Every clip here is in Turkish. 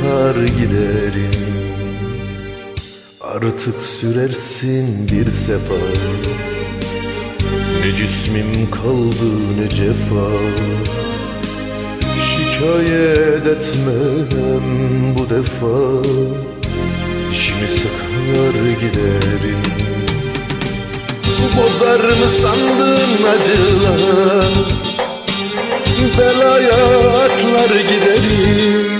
akar giderim. Artık sürersin bir sefa. Ne cismim kaldı ne cefa. Şikayet etmem bu defa. Dişimi sıkar giderim. Bozar mı sandın acılar? Belaya atlar giderim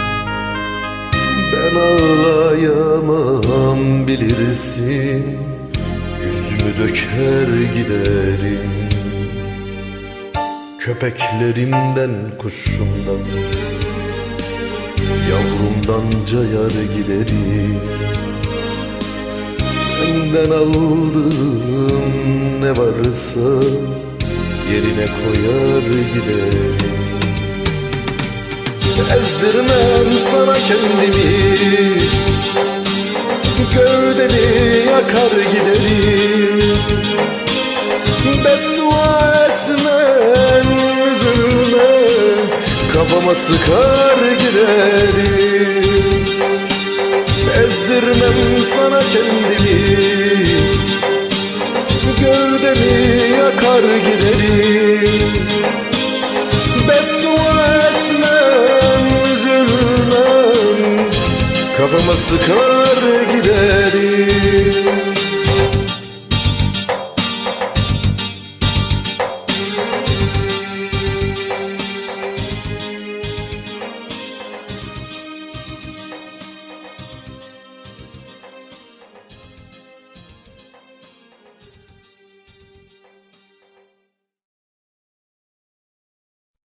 ben ağlayamam bilirsin. Yüzümü döker giderim. Köpeklerimden kuşumdan Yavrumdan cayar giderim. Senden aldığım ne varsa Yerine koyar giderim Ezdirmem sana kendimi. Gövdemi yakar giderim. Beddua etmem üzülme. Kafama sıkar giderim. Ezdirmem sana kendimi. Gövdemi yakar giderim Elması kar gibi.